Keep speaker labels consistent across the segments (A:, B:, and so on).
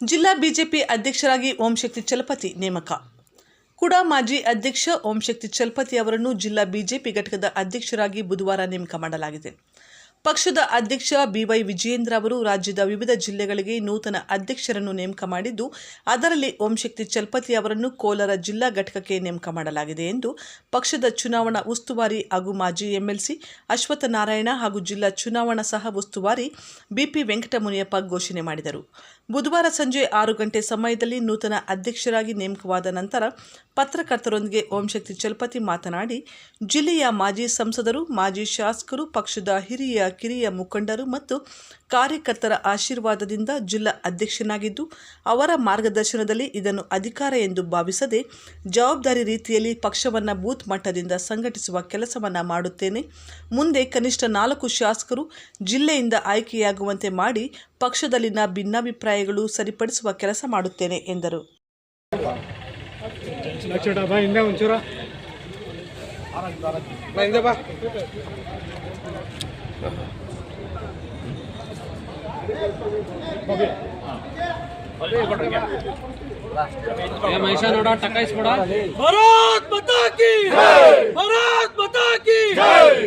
A: ಜಿಲ್ಲಾ ಬಿಜೆಪಿ ಅಧ್ಯಕ್ಷರಾಗಿ ಓಂಶಕ್ತಿ ಚಲಪತಿ ನೇಮಕ. ಕೂಡ ಮಾಜಿ ಅಧ್ಯಕ್ಷ ಓಂಶಕ್ತಿ ಚಲಪತಿ ಅವರನ್ನು ಜಿಲ್ಲಾ ಬಿಜೆಪಿ ಘಟಕದ ಅಧ್ಯಕ್ಷರಾಗಿ ಬುಧವಾರ ನೇಮಕ ಮಾಡಲಾಗಿದೆ. ಪಕ್ಷದ ಅಧ್ಯಕ್ಷ ಬಿವೈ ವಿಜಯೇಂದ್ರ ಅವರು ರಾಜ್ಯದ ವಿವಿಧ ಜಿಲ್ಲೆಗಳಿಗೆ ನೂತನ ಅಧ್ಯಕ್ಷರನ್ನು ನೇಮಕ ಮಾಡಿದ್ದು, ಅದರಲ್ಲಿ ಓಂಶಕ್ತಿ ಚಲಪತಿ ಅವರನ್ನು ಕೋಲಾರ ಜಿಲ್ಲಾ ಘಟಕಕ್ಕೆ ನೇಮಕ ಮಾಡಲಾಗಿದೆ ಎಂದು ಪಕ್ಷದ ಚುನಾವಣಾ ಉಸ್ತುವಾರಿ ಹಾಗೂ ಮಾಜಿ ಎಂಎಲ್ಸಿ ಅಶ್ವತ್ಥ ನಾರಾಯಣ ಹಾಗೂ ಜಿಲ್ಲಾ ಚುನಾವಣಾ ಸಹ ಉಸ್ತುವಾರಿ ಬಿಪಿ ವೆಂಕಟಮುನಿಯಪ್ಪ ಘೋಷಣೆ ಮಾಡಿದರು. ಬುಧವಾರ ಸಂಜೆ ಆರು ಗಂಟೆ ಸಮಯದಲ್ಲಿ ನೂತನ ಅಧ್ಯಕ್ಷರಾಗಿ ನೇಮಕವಾದ ನಂತರ ಪತ್ರಕರ್ತರೊಂದಿಗೆ ಓಂಶಕ್ತಿ ಚಲಪತಿ ಮಾತನಾಡಿ, ಜಿಲ್ಲೆಯ ಮಾಜಿ ಸಂಸದರು, ಮಾಜಿ ಶಾಸಕರು, ಪಕ್ಷದ ಹಿರಿಯ, ಕಿರಿಯ ಮುಖಂಡರು ಮತ್ತು ಕಾರ್ಯಕರ್ತರ ಆಶೀರ್ವಾದದಿಂದ ಜಿಲ್ಲಾ ಅಧ್ಯಕ್ಷನಾಗಿದ್ದು, ಅವರ ಮಾರ್ಗದರ್ಶನದಲ್ಲಿ ಇದನ್ನು ಅಧಿಕಾರ ಎಂದು ಭಾವಿಸದೆ ಜವಾಬ್ದಾರಿ ರೀತಿಯಲ್ಲಿ ಪಕ್ಷವನ್ನು ಬೂತ್ ಮಟ್ಟದಿಂದ ಸಂಘಟಿಸುವ ಕೆಲಸವನ್ನು ಮಾಡುತ್ತೇನೆ. ಮುಂದೆ ಕನಿಷ್ಠ ನಾಲ್ಕು ಶಾಸಕರು ಜಿಲ್ಲೆಯಿಂದ ಆಯ್ಕೆಯಾಗುವಂತೆ ಮಾಡಿ ಪಕ್ಷದಲ್ಲಿನ ಭಿನ್ನಾಭಿಪ್ರಾಯಗಳು ಸರಿಪಡಿಸುವ ಕೆಲಸ ಮಾಡುತ್ತೇನೆ ಎಂದರು.
B: ಲಕ್ಷಣ ಮಹಿಷಾ ನೋಡ ಟಕಾಯಿಸ್ಬಿಡ
C: ಭಾರತ್ ಮಾತಾ ಕಿ ಭಾರತ್ ಮಾತಾ ಕಿ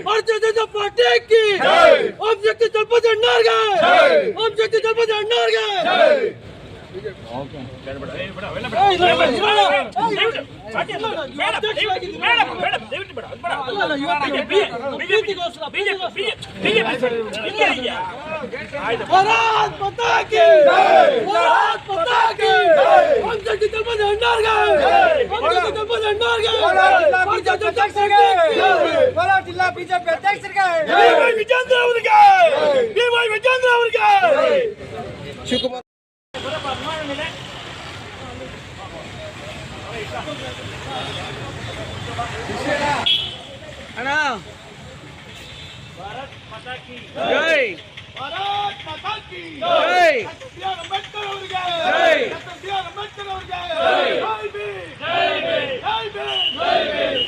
C: ಭಾರತೀಯ ಜನತಾ ಪಾರ್ಟಿ ಕಿ ಓಂ ಶಕ್ತಿ ಜಲ್ಪದ ಅಣ್ಣಾರ್ಗೆ ಓಂ ಶಕ್ತಿ ಜಲ್ಪದ
B: ಅಣ್ಣಾರ್ಗೆ ಜಿಲ್ಲಾ ಬಿಜೆಪಿ ಅಧ್ಯಕ್ಷರಿಗೆ
C: ವಿಜೇಂದ್ರ ಅವರಿಗೆ
B: ಶಿವಕುಮಾರ್ ಜೈ.
C: ಭಾರತ್ ಮಾತಾ ಕಿ
B: ಜೈ.
C: ಬಿ ಆರ್ ಅಂಬೇಡ್ಕರ್ ಅವರಿಗೆ
B: ಜೈ.
C: ಬಿ ಆರ್ ಅಂಬೇಡ್ಕರ್ ಅವರಿಗೆ ಜೈ ಬಿ ಜೈ ಬಿ ಜೈ ಬಿ ಜೈ ಭೀಮ್.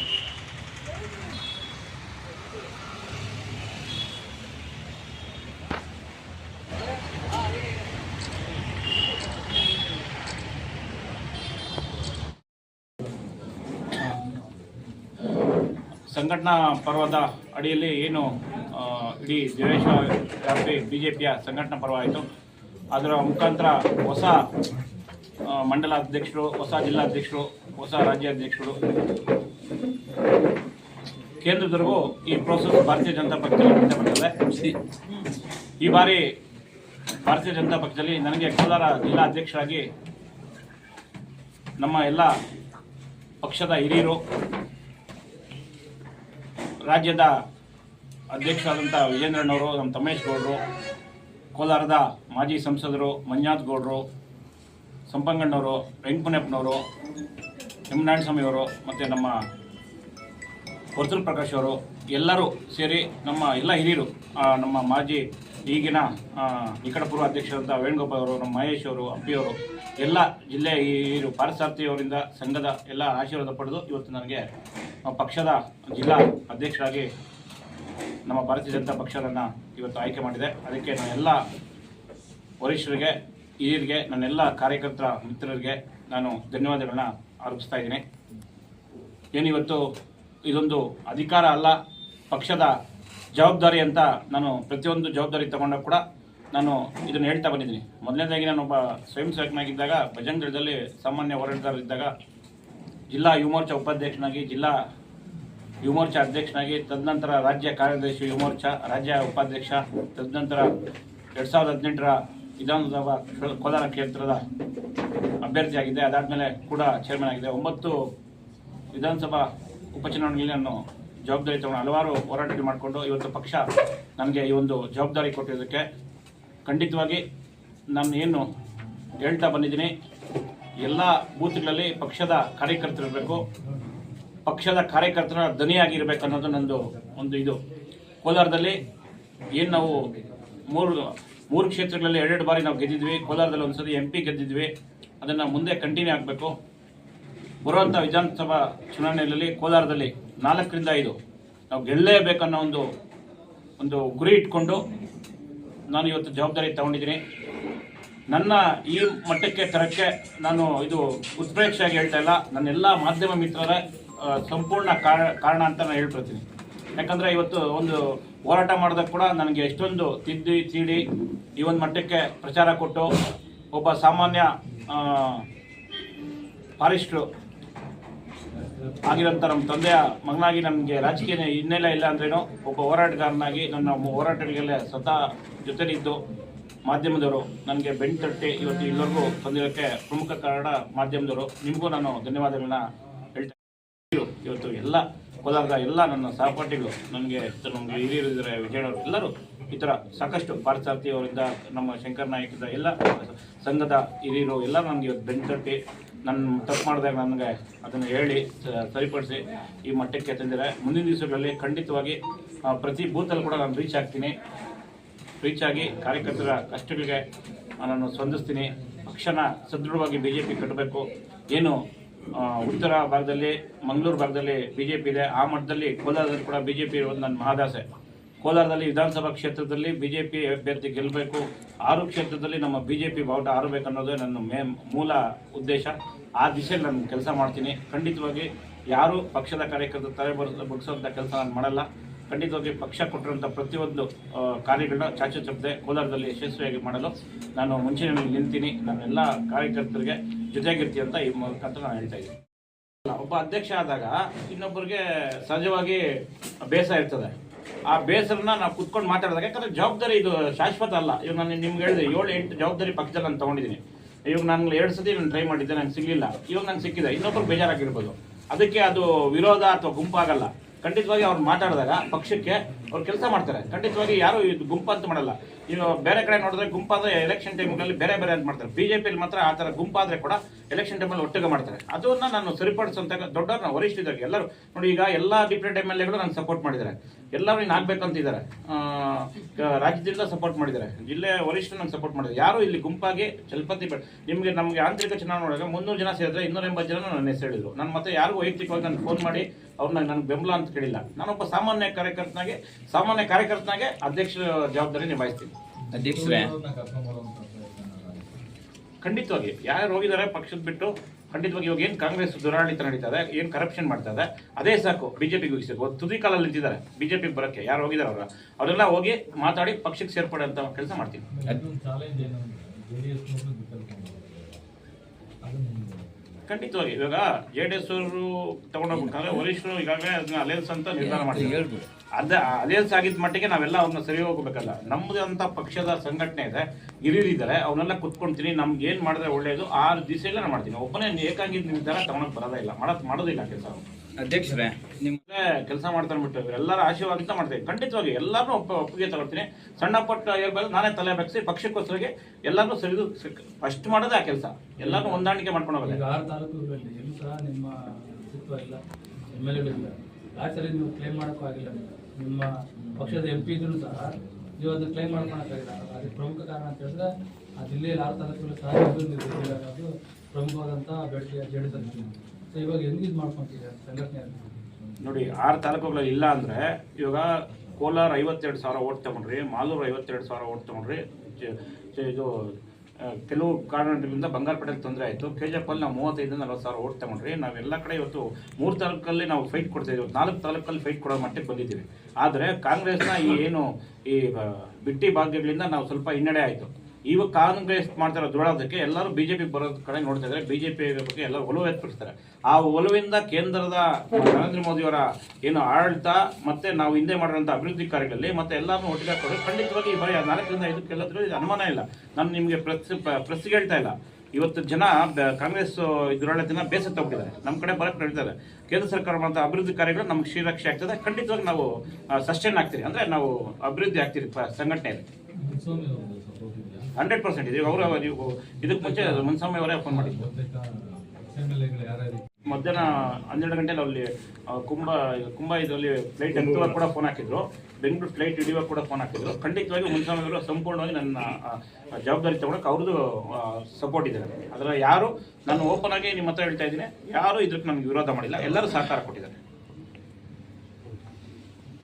D: ಸಂಘಟನಾ ಪರ್ವದ ಅಡಿಯಲ್ಲಿ ಏನು ಇಡೀ ದೇಶ ವ್ಯಾಪಿ ಬಿ ಜೆ ಪಿಯ ಸಂಘಟನಾ ಪರ್ವ ಅದರ ಮುಖಾಂತರ ಹೊಸ ಮಂಡಲ ಅಧ್ಯಕ್ಷರು, ಹೊಸ ಜಿಲ್ಲಾಧ್ಯಕ್ಷರು ಹೊಸ ರಾಜ್ಯಾಧ್ಯಕ್ಷರು ಕೇಂದ್ರದವರೆಗೂ ಈ ಪ್ರೋಸೆಸ್ ಭಾರತೀಯ ಜನತಾ ಪಕ್ಷದಲ್ಲಿ ಬರ್ತದೆ ಈ ಬಾರಿ ಭಾರತೀಯ ಜನತಾ ಪಕ್ಷದಲ್ಲಿ ನನಗೆ ಕೋಲಾರ ಜಿಲ್ಲಾ ಅಧ್ಯಕ್ಷರಾಗಿ ನಮ್ಮ ಎಲ್ಲ ಪಕ್ಷದ ಹಿರಿಯರು, ರಾಜ್ಯದ ಅಧ್ಯಕ್ಷರಾದಂಥ ವಿಜೇಂದ್ರಣ್ಣವರು ನಮ್ಮ ತಮೇಶ್ ಗೌಡರು, ಕೋಲಾರದ ಮಾಜಿ ಸಂಸದರು ಮಂಜುನಾಥ್ ಗೌಡರು, ಸಂಪಂಗಣ್ಣವರು ವೆಂಕಟಪ್ಪನವರು ಎಂ ನಾರಾಯಣಸ್ವಾಮಿಯವರು ಮತ್ತು ನಮ್ಮ ವರ್ತುಲ್ ಪ್ರಕಾಶ್ ಅವರು, ಎಲ್ಲರೂ ಸೇರಿ ನಮ್ಮ ಎಲ್ಲ ಹಿರಿಯರು ನಮ್ಮ ಮಾಜಿ ಈಗಿನ ನಿಕಟಪೂರ್ವ ಅಧ್ಯಕ್ಷರಾದ ವೇಣುಗೋಪಾಲ್ ಅವರು, ನಮ್ಮ ಮಹೇಶ್ ಅವರು ಅಪ್ಪಿಯವರು ಎಲ್ಲ ಜಿಲ್ಲೆಯ ಹಿರಿಯರು ಪಾರಸಾರ್ಥಿಯವರಿಂದ ಸಂಘದ ಎಲ್ಲ ಆಶೀರ್ವಾದ ಪಡೆದು ಇವತ್ತು ನನಗೆ ಪಕ್ಷದ ಜಿಲ್ಲಾ ಅಧ್ಯಕ್ಷರಾಗಿ ನಮ್ಮ ಭಾರತೀಯ ಜನತಾ ಪಕ್ಷವನ್ನು ಇವತ್ತು ಆಯ್ಕೆ ಮಾಡಿದೆ. ಅದಕ್ಕೆ ನಾನೆಲ್ಲ ವರಿಷ್ಠರಿಗೆ, ಹಿರಿಯರಿಗೆ ನನ್ನೆಲ್ಲ ಕಾರ್ಯಕರ್ತರ ಮಿತ್ರರಿಗೆ ನಾನು ಧನ್ಯವಾದಗಳನ್ನ ಅರ್ಪಿಸ್ತಾ ಇದ್ದೀನಿ. ಏನಿವತ್ತು ಇದೊಂದು ಅಧಿಕಾರ ಅಲ್ಲ, ಪಕ್ಷದ ಜವಾಬ್ದಾರಿ ಅಂತ ನಾನು ಪ್ರತಿಯೊಂದು ಜವಾಬ್ದಾರಿ ತಗೊಂಡಾಗ ಕೂಡ ನಾನು ಇದನ್ನು ಹೇಳ್ತಾ ಬಂದಿದ್ದೀನಿ. ಮೊದಲನೇದಾಗಿ ಒಬ್ಬ ಸ್ವಯಂ ಸೇವಕನಾಗಿದ್ದಾಗ ಭಜಂಗಳದಲ್ಲಿ ಸಾಮಾನ್ಯ ಹೋರಾಟಗಾರರಿದ್ದಾಗ ಜಿಲ್ಲಾ ಯುವ ಮೋರ್ಚಾ ಉಪಾಧ್ಯಕ್ಷನಾಗಿ ಜಿಲ್ಲಾ ಯುವ ಮೋರ್ಚಾ ಅಧ್ಯಕ್ಷನಾಗಿ, ತದನಂತರ ರಾಜ್ಯ ಕಾರ್ಯದರ್ಶಿ ಯುವಮೋರ್ಚಾ ರಾಜ್ಯ ಉಪಾಧ್ಯಕ್ಷ, ತದನಂತರ ಎರಡು ಸಾವಿರದ ಹದಿನೆಂಟರ ವಿಧಾನಸಭಾ ಕೋಲಾರ ಕ್ಷೇತ್ರದ ಅಭ್ಯರ್ಥಿಯಾಗಿದ್ದೆ ಅದಾದಮೇಲೆ ಕೂಡ ಚೇರ್ಮನ್ ಆಗಿದೆ. ಒಂಬತ್ತು ವಿಧಾನಸಭಾ ಉಪಚುನಾವಣೆಯಲ್ಲಿ ನಾನು ಜವಾಬ್ದಾರಿ ತಗೊಂಡು ಹಲವಾರು ಹೋರಾಟಗಳು ಮಾಡಿಕೊಂಡು ಇವತ್ತು ಪಕ್ಷ ನನಗೆ ಈ ಒಂದು ಜವಾಬ್ದಾರಿ ಕೊಟ್ಟಿದ್ದಕ್ಕೆ ಖಂಡಿತವಾಗಿ ನಾನು ಏನು ಹೇಳ್ತಾ ಬಂದಿದ್ದೀನಿ. ಎಲ್ಲ ಬೂತ್ಗಳಲ್ಲಿ ಪಕ್ಷದ ಕಾರ್ಯಕರ್ತರಿರಬೇಕು. ಪಕ್ಷದ ಕಾರ್ಯಕರ್ತರ ದನಿಯಾಗಿರ್ಬೇಕು ಅನ್ನೋದು ನಂದು ಒಂದು ಇದು. ಕೋಲಾರದಲ್ಲಿ ಏನು ನಾವು ಮೂರು ಮೂರು ಕ್ಷೇತ್ರಗಳಲ್ಲಿ ಎರಡೆರಡು ಬಾರಿ ನಾವು ಗೆದ್ದಿದ್ವಿ. ಕೋಲಾರದಲ್ಲಿ ಒಂದ್ಸತಿ ಎಂ ಪಿ ಗೆದ್ದಿದ್ವಿ. ಅದನ್ನು ಮುಂದೆ ಕಂಟಿನ್ಯೂ ಆಗಬೇಕು. ಬರುವಂಥ ವಿಧಾನಸಭಾ ಚುನಾವಣೆಯಲ್ಲಿ ಕೋಲಾರದಲ್ಲಿ ನಾಲ್ಕರಿಂದ ಐದು. ನಾವು ಗೆಲ್ಲಲೇಬೇಕನ್ನೋ ಒಂದು ಒಂದು ಗುರಿ ಇಟ್ಕೊಂಡು ನಾನು ಇವತ್ತು ಜವಾಬ್ದಾರಿ ತಗೊಂಡಿದ್ದೀನಿ. ನನ್ನ ಈ ಮಟ್ಟಕ್ಕೆ ತರಕ್ಕೆ ನಾನು ಇದು ಉತ್ಪ್ರೇಕ್ಷೆಯಾಗಿ ಹೇಳ್ತಾ ಇಲ್ಲ. ನನ್ನೆಲ್ಲ ಮಾಧ್ಯಮ ಮಿತ್ರರ ಸಂಪೂರ್ಣ ಕಾರಣ ಅಂತ ನಾನು ಹೇಳ್ಬಿಡ್ತೀನಿ ಯಾಕಂದರೆ ಇವತ್ತು ಒಂದು ಹೋರಾಟ ಮಾಡಿದಾಗ ಕೂಡ ನನಗೆ ಎಷ್ಟೊಂದು ತಿದ್ದಿ, ತೀಡಿ ಈ ಒಂದು ಮಟ್ಟಕ್ಕೆ ಪ್ರಚಾರ ಕೊಟ್ಟು ಒಬ್ಬ ಸಾಮಾನ್ಯ ಫಾರಿಸ್ಟ್ರು ಆಗಿರೋಂಥ ನಮ್ಮ ತಂದೆಯ ಮಗನಾಗಿ ನಮಗೆ ರಾಜಕೀಯ ಹಿನ್ನೆಲೆ ಇಲ್ಲ ಅಂದ್ರೇನು ಒಬ್ಬ ಹೋರಾಟಗಾರನಾಗಿ ನನ್ನ ಹೋರಾಟಗಳಿಗೆಲ್ಲ ಸ್ವತಃ ಜೊತೆಲಿದ್ದು ಮಾಧ್ಯಮದವರು ನನಗೆ ಬೆನ್ನು ತಟ್ಟಿ ಇವತ್ತು ಇಲ್ಲಿವರೆಗೂ ತಂದಿರೋಕ್ಕೆ ಪ್ರಮುಖ ಕಾರಣ ಮಾಧ್ಯಮದವರು ನಿಮಗೂ ನಾನು ಧನ್ಯವಾದಗಳನ್ನ. ಇವತ್ತು ಎಲ್ಲ ಕೋಲಾರದ ಎಲ್ಲ ನನ್ನ ಸಹಪಾಠಿಗಳು, ನನಗೆ ನಮಗೆ ಹಿರಿಯರಿದ್ದಾರೆ ವಿಜಯನವರು ಎಲ್ಲರೂ ಈ ಥರ ಸಾಕಷ್ಟು ಪಾರ್ಥಸಾರಥಿ ಅವರಿಂದ ನಮ್ಮ ಶಂಕರ್ ನಾಯಕದ ಎಲ್ಲ ಸಂಘದ ಹಿರಿಯರು ಎಲ್ಲ ನನಗೆ ಇವತ್ತು ಬೆನ್ನು ತಟ್ಟಿ ನನ್ನ ತಪ್ಪು ಮಾಡಿದಾಗ ನನಗೆ ಅದನ್ನು ಹೇಳಿ ಸರಿಪಡಿಸಿ ಈ ಮಟ್ಟಕ್ಕೆ ತಂದಿದ್ದಾರೆ. ಮುಂದಿನ ದಿವಸಗಳಲ್ಲಿ ಖಂಡಿತವಾಗಿ ಪ್ರತಿ ಬೂತಲ್ಲಿ ಕೂಡ ನಾನು ರೀಚ್ ಆಗ್ತೀನಿ. ರೀಚ್ ಆಗಿ ಕಾರ್ಯಕರ್ತರ ಕಷ್ಟಗಳಿಗೆ ನಾನು ಸ್ಪಂದಿಸ್ತೀನಿ. ಪಕ್ಷನ ಸದೃಢವಾಗಿ ಬಿ ಜೆ ಕಟ್ಟಬೇಕು. ಏನು ಉತ್ತರ ಭಾಗದಲ್ಲಿ, ಮಂಗಳೂರು ಭಾಗದಲ್ಲಿ ಬಿ ಜೆ ಪಿ ಇದೆ. ಆ ಮಟ್ಟದಲ್ಲಿ ಕೋಲಾರದಲ್ಲಿ ಕೂಡ ಬಿ ಜೆ ಪಿ ಇರೋದು ನನ್ನ ಮಹಾದಾಸೆ. ಕೋಲಾರದಲ್ಲಿ ವಿಧಾನಸಭಾ ಕ್ಷೇತ್ರದಲ್ಲಿ ಬಿ ಜೆ ಪಿ ಅಭ್ಯರ್ಥಿ ಗೆಲ್ಲಬೇಕು ಆರು ಕ್ಷೇತ್ರದಲ್ಲಿ ನಮ್ಮ ಬಿ ಜೆ ಪಿ ಬಾವುಟ ಆರಬೇಕು ಅನ್ನೋದೇ ನನ್ನ ಮೇ, ಮೂಲ ಉದ್ದೇಶ. ಆ ದಿಶೆಯಲ್ಲಿ ನಾನು ಕೆಲಸ ಮಾಡ್ತೀನಿ. ಖಂಡಿತವಾಗಿ ಯಾರು ಪಕ್ಷದ ಕಾರ್ಯಕರ್ತರು ತಲೆ ಬಗ್ಸೋಂಥ ಕೆಲಸ ನಾನು ಮಾಡಲ್ಲ. ಖಂಡಿತವಾಗಿ ಪಕ್ಷ ಕೊಟ್ಟಿರುವಂಥ ಪ್ರತಿಯೊಂದು ಕಾರ್ಯಗಳನ್ನ ಚಾಚು ತಪ್ಪದೆ ಕೋಲಾರದಲ್ಲಿ ಯಶಸ್ವಿಯಾಗಿ ಮಾಡಲು ನಾನು ಮುಂಚೆನಲ್ಲಿ ನಿಲ್ತೀನಿ ನಾವೆಲ್ಲ ಕಾರ್ಯಕರ್ತರಿಗೆ ಜೊತೆಗಿರ್ತೀನಿ ಅಂತ ಈ ಮೂಲಕ ನಾನು ಹೇಳ್ತಾ ಇದ್ದೀನಿ. ಒಬ್ಬ ಅಧ್ಯಕ್ಷ ಆದಾಗ ಇನ್ನೊಬ್ಬರಿಗೆ ಸಹಜವಾಗಿ ಬೇಸರ ಇರ್ತದೆ. ಆ ಬೇಸರನ್ನ ನಾವು ಕುತ್ಕೊಂಡು ಮಾತಾಡಿದಾಗ ಯಾಕಂದ್ರೆ ಜವಾಬ್ದಾರಿ ಇದು ಶಾಶ್ವತ ಅಲ್ಲ. ಇವಾಗ ನಾನು ನಿಮ್ಗೆ ಹೇಳಿದೆ ಏಳು ಎಂಟು ಜವಾಬ್ದಾರಿ ಪಕ್ಷದಲ್ಲಿ ನಾನು ತಗೊಂಡಿದ್ದೀನಿ. ಇವಾಗ ನಾನು ಎರಡು ಸತಿ ನಾನು ಟ್ರೈ ಮಾಡಿದ್ದೆ, ನಂಗೆ ಸಿಗಲಿಲ್ಲ. ಇವಾಗ ನಂಗೆ ಸಿಕ್ಕಿದೆ ಇನ್ನೊಬ್ಬರು ಬೇಜಾರಾಗಿರ್ಬೋದು. ಅದಕ್ಕೆ ಅದು ವಿರೋಧ ಅಥವಾ ಗುಂಪಾಗಲ್ಲ. ಖಂಡಿತವಾಗಿ ಅವ್ರು ಮಾತಾಡಿದಾಗ ಪಕ್ಷಕ್ಕೆ ಅವ್ರು ಕೆಲಸ ಮಾಡ್ತಾರೆ. ಖಂಡಿತವಾಗಿ ಯಾರು ಇದು ಗುಂಪು ಅಂತ ಮಾಡಲ್ಲ. ಈಗ ಬೇರೆ ಕಡೆ ನೋಡಿದ್ರೆ ಗುಂಪಾದ್ರೆ ಎಲೆಕ್ಷನ್ ಟೈಮ್ಗಳಲ್ಲಿ ಬೇರೆ ಬೇರೆ ಅಂತ ಮಾಡ್ತಾರೆ. ಬಿಜೆಪಿಯಲ್ಲಿ ಮಾತ್ರ ಆ ಥರ ಗುಂಪಾದ್ರೆ ಕೂಡ ಎಲೆಕ್ಷನ್ ಟೈಮಲ್ಲಿ ಒಟ್ಟಿಗೆ ಮಾಡ್ತಾರೆ. ಅದನ್ನ ನಾನು ಸರಿಪಡಿಸುವಂತ ದೊಡ್ಡವ್ರನ್ನ ವರಿಷ್ಠಿದ್ದಾರೆ ಎಲ್ಲರೂ ನೋಡಿ ಈಗ ಎಲ್ಲ ಡಿಫ್ರೆಂಟ್ ಎಂ ಎಲ್ ಎಗಳು ನಾನು ಸಪೋರ್ಟ್ ಮಾಡಿದ್ದಾರೆ. ಎಲ್ಲರೂ ನೀನು ಆಗ್ಬೇಕಂತಿದ್ದಾರೆ. ರಾಜ್ಯದಿಂದ ಸಪೋರ್ಟ್ ಮಾಡಿದ್ದಾರೆ. ಜಿಲ್ಲೆ ವರಿಷ್ಠ ನಂಗೆ ಸಪೋರ್ಟ್ ಮಾಡಿದ್ದಾರೆ. ಯಾರು ಇಲ್ಲಿ ಗುಂಪಾಗಿ ಚಲಪತಿ ನಿಮಗೆ ನಮಗೆ ಆಂತರಿಕ ಚುನಾವಣೆ ಮುನ್ನೂರು ಜನ ಸೇರಿದ್ರೆ ಇನ್ನೂರ ಎಂಬತ್ತು ಜನ ನನ್ನ ಹೆಸರು ಹೇಳಿದ್ರು. ನಾನು ಮತ್ತೆ ಯಾರಿಗೂ ವೈಯಕ್ತಿಕವಾಗಿ ನಾನು ಫೋನ್ ಮಾಡಿ ಅವ್ರನ್ನ ನನಗೆ ಬೆಂಬಲ ಅಂತ ಕೇಳಿಲ್ಲ. ನಾನೊಬ್ಬ ಸಾಮಾನ್ಯ ಕಾರ್ಯಕರ್ತನಾಗೆ ಸಾಮಾನ್ಯ ಕಾರ್ಯಕರ್ತನಾಗೆ ಅಧ್ಯಕ್ಷ ಜವಾಬ್ದಾರಿ ನಿಭಾಯಿಸ್ತೀನಿ.
E: ಅಧ್ಯಕ್ಷರೇ?
D: ಖಂಡಿತವಾಗಿ. ಯಾರು ಹೋಗಿದ್ದಾರೆ ಪಕ್ಷದ ಬಿಟ್ಟು ಖಂಡಿತವಾಗಿ ಇವಾಗ ಏನು ಕಾಂಗ್ರೆಸ್ ದುರಾಡಳಿತ ನಡೀತಾ ಇದೆ ಏನು ಕರಪ್ಷನ್ ಮಾಡ್ತಾ ಇದೆ ಅದೇ ಸಾಕು. ಬಿಜೆಪಿಗೆ ಹೋಗಿಸಬೇಕು. ತುದಿ ಕಾಲಲ್ಲಿ ನಿಂತಿದ್ದಾರೆ. ಬಿಜೆಪಿಗೆ ಬರೋಕ್ಕೆ ಯಾರು ಹೋಗಿದ್ದಾರೆ ಅವರ? ಅವರೆಲ್ಲ ಹೋಗಿ ಮಾತಾಡಿ ಪಕ್ಷಕ್ಕೆ ಸೇರ್ಪಡೆ ಅಂತ ಕೆಲಸ ಮಾಡ್ತೀನಿ. ಖಂಡಿತವಾಗಿ. ಇವಾಗ ಜೆ ಡಿ ಎಸ್ ಅವರು ತಗೊಂಡೋಗ್ಬೇಕಾದ್ರೆ ವರಿಷ್ಠರು ಈಗಾಗಲೇ ಅದನ್ನ ಅಲಯನ್ಸ್ ಅಂತ ನಿರ್ಧಾರ
E: ಮಾಡ್ತೀವಿ
D: ಅದ ಅಲಯನ್ಸ್ ಆಗಿದ್ದ ಮಟ್ಟಿಗೆ ನಾವೆಲ್ಲ ಅವ್ರನ್ನ ಸರಿ ಹೋಗ್ಬೇಕಲ್ಲ. ನಮ್ಮದೇ ಅಂತ ಪಕ್ಷದ ಸಂಘಟನೆ ಇದೆ ಹಿರಿಯರಿದ್ದಾರೆ ಅವನ್ನೆಲ್ಲ ಕುತ್ಕೊಂತೀನಿ ನಮ್ಗೆ ಏನ್ ಮಾಡಿದ್ರೆ ಒಳ್ಳೇದು ಆ ದಿವಸ ನಾನು ಮಾಡ್ತೀನಿ. ಒಬ್ಬನೇ ಏಕಾಂಗಿ ನಿರ್ಧಾರ ತಗೊಳಕ್ ಬರೋದೇ ಇಲ್ಲ. ಮಾಡೋದ್ ಮಾಡೋದಿಲ್ಲ ಕೆಲಸ
E: ಅಧ್ಯಕ್ಷರೇ ನಿಮ್ಮ
D: ಕೆಲಸ ಮಾಡ್ತಾನೆ ಬಿಟ್ಟು ಎಲ್ಲರ ಆಶೀರ್ವಾದ ಅಂತ ಮಾಡ್ತೇವೆ. ಖಂಡಿತವಾಗಿ ಎಲ್ಲರೂ ಒಪ್ಪ ಒಪ್ಪಿಗೆ ತಗೊಳ್ತೀನಿ. ಸಣ್ಣ ಪುಟ್ಟ ಇರಬಾರ್ದು ನಾನೇ ತಲೆ ಬೆಕ್ಸಿ ಪಕ್ಷಕ್ಕೋಸ್ಕರಗೆ ಎಲ್ಲರೂ ಸರಿದು ಫಸ್ಟ್ ಮಾಡೋದೇ ಆ ಕೆಲಸ. ಎಲ್ಲರೂ ಹೊಂದಾಣಿಕೆ ಮಾಡ್ಕೊಂಡು
F: ಹೋಗಲಿ ಆರು ತಾಲೂಕುಗಳಲ್ಲಿ ಎಲ್ಲೂ ಸಹ ನಿಮ್ಮ ಅಸ್ತಿತ್ವ ಇಲ್ಲ ಎಂ ಎಲ್ ಎಗಳಿಲ್ಲ ಲಾಸ್ಟಲ್ಲಿ ನೀವು ಕ್ಲೇಮ್ ಮಾಡೋಕ್ಕೂ ಆಗಿಲ್ಲ ನಿಮ್ಮ ಪಕ್ಷದ ಎಂ ಪಿ ಇದ್ರು ಸಹ ನೀವು ಅದನ್ನು ಕ್ಲೈಮ್ ಮಾಡ್ಕೊಳಕ್ಕಾಗಿಲ್ಲ ಅದಕ್ಕೆ ಪ್ರಮುಖ ಕಾರಣ ಅಂತ ಹೇಳಿದ್ರೆ ಆ ಜಿಲ್ಲೆಯಲ್ಲಿ ಆರು ತಾಲೂಕುಗಳು ಸಹ ಅನ್ನೋದು ಪ್ರಮುಖವಾದಂಥ ಬೇಡಿಕೆ ಜೆ ಡಿ ಸೊ ಇವಾಗ ಇದು
D: ನೋಡಿ, ಆರು ತಾಲೂಕುಗಳಲ್ಲಿ ಇಲ್ಲ ಅಂದ್ರೆ ಇವಾಗ ಕೋಲಾರ ಐವತ್ತೆರಡು ಸಾವಿರ ಓಟ್ ತಗೊಂಡ್ರಿ, ಮಾಲೂರು ಐವತ್ತೆರಡು ಸಾವಿರ ಓಟ್ ತಗೊಂಡ್ರಿ ಇದು ಕೆಲವು ಕಾರಣಗಳಿಂದ ಬಂಗಾರಪೇಟೆಗೆ ತೊಂದರೆ ಆಯಿತು. ಕೆ ಜಿ ಎಫ್ ಅಲ್ಲಿ ನಾವು ಮೂವತ್ತೈದು ನಲ್ವತ್ತು ಸಾವಿರ ಓಟ್ ತಗೊಂಡ್ರಿ. ನಾವೆಲ್ಲ ಕಡೆ ಇವತ್ತು ಮೂರು ತಾಲೂಕಲ್ಲಿ ನಾವು ಫೈಟ್ ಕೊಡ್ತಾ ಇದ್ದೀವಿ ನಾಲ್ಕು ತಾಲೂಕಲ್ಲಿ ಫೈಟ್ ಕೊಡೋ ಮಟ್ಟಕ್ಕೆ ಬಂದಿದ್ದೀವಿ. ಆದರೆ ಕಾಂಗ್ರೆಸ್ನ ಈ ಏನು, ಈ ಬಿಟ್ಟಿ ಭಾಗ್ಯಗಳಿಂದ ನಾವು ಸ್ವಲ್ಪ ಹಿನ್ನಡೆ ಆಯಿತು. ಇವಾಗ ಕಾಂಗ್ರೆಸ್ ಮಾಡ್ತಾರೆ ದುಡೋದಕ್ಕೆ ಎಲ್ಲರೂ ಬಿಜೆಪಿ ಬರೋದ್ ಕಡೆ ನೋಡ್ತಾ ಇದ್ದಾರೆ. ಬಿಜೆಪಿ ಬಗ್ಗೆ ಎಲ್ಲರೂ ಒಲವು ವ್ಯಕ್ತಪಡಿಸ್ತಾರೆ. ಆ ಒಲವಿಂದ ಕೇಂದ್ರದ ನರೇಂದ್ರ ಮೋದಿಯವರ ಏನು ಆಡಳಿತ ಮತ್ತೆ ನಾವು ಹಿಂದೆ ಮಾಡಿರೋಂಥ ಅಭಿವೃದ್ಧಿ ಕಾರ್ಯಗಳಲ್ಲಿ ಮತ್ತೆ ಎಲ್ಲರನ್ನು ಒಟ್ಟಿಗೆ ಹಾಕೋದು ಖಂಡಿತವಾಗಿ ಈ ಬಾರಿ ನಾಲ್ಕರಿಂದ ಐದು ಕೆಲವರು ಇದು ಅನುಮಾನ ಇಲ್ಲ. ನಾನು ನಿಮಗೆ ಪ್ರೆಸ್ ಪ್ರೆಸ್ಗೆ ಹೇಳ್ತಾ ಇಲ್ಲ. ಇವತ್ತು ಜನ ಕಾಂಗ್ರೆಸ್ ಕಾಂಗ್ರೆಸ್ ದುರಾಡಳಿತನ ಬೇಸತ್ತ ತಗೊಂಡಿದ್ದಾರೆ ನಮ್ಮ ಕಡೆ ಬರಕ್ಕೆ ನಡೀತಾರೆ ಕೇಂದ್ರ ಸರ್ಕಾರ ಮಾಡಿದ ಅಭಿವೃದ್ಧಿ ಕಾರ್ಯಗಳು ನಮ್ಗೆ ಶ್ರೀರಕ್ಷೆ ಆಗ್ತದೆ. ಖಂಡಿತವಾಗಿ ನಾವು ಸಸ್ಟೈನ್ ಆಗ್ತೀರಿ. ಅಂದರೆ ನಾವು ಅಭಿವೃದ್ಧಿ ಆಗ್ತೀರಿ ಸಂಘಟನೆಯಲ್ಲಿ. ಹಂಡ್ರೆಡ್ ಪರ್ಸೆಂಟ್ ಇದೆ. ಅವರು ನೀವು ಇದಕ್ಕೆ ಮುಂಚೆ ಮುನ್ಸ್ವಾಮಿ ಅವರೇ ಫೋನ್ ಮಾಡಿದ್ರು. ಮಧ್ಯಾಹ್ನ ಹನ್ನೆರಡು ಗಂಟೆಲಿ ಅಲ್ಲಿ ಕುಂಭ ಕುಂಭ ಇದರಲ್ಲಿ ಫ್ಲೈಟ್ ಹತ್ತುವಾಗ ಕೂಡ ಫೋನ್ ಹಾಕಿದ್ರು. ಬೆಂಗಳೂರು ಫ್ಲೈಟ್ ಹಿಡಿಯುವಾಗ ಕೂಡ ಫೋನ್ ಹಾಕಿದ್ರು. ಖಂಡಿತವಾಗಿ ಮುನ್ಸ್ವಾಮಿ ಅವರು ಸಂಪೂರ್ಣವಾಗಿ ನನ್ನ ಜವಾಬ್ದಾರಿ ತಗೊಳಕ್ಕೆ ಅವ್ರದ್ದು ಸಪೋರ್ಟ್ ಇದೆ ಅದರ ಯಾರು ನಾನು ಓಪನ್ ಆಗಿ ನಿಮ್ಮ ಹತ್ರ ಹೇಳ್ತಾ ಇದ್ದೀನಿ. ಯಾರು ಇದಕ್ಕೆ ನಮ್ಗೆ ವಿರೋಧ ಮಾಡಿಲ್ಲ. ಎಲ್ಲರೂ ಸಹಕಾರ ಕೊಟ್ಟಿದ್ದಾರೆ.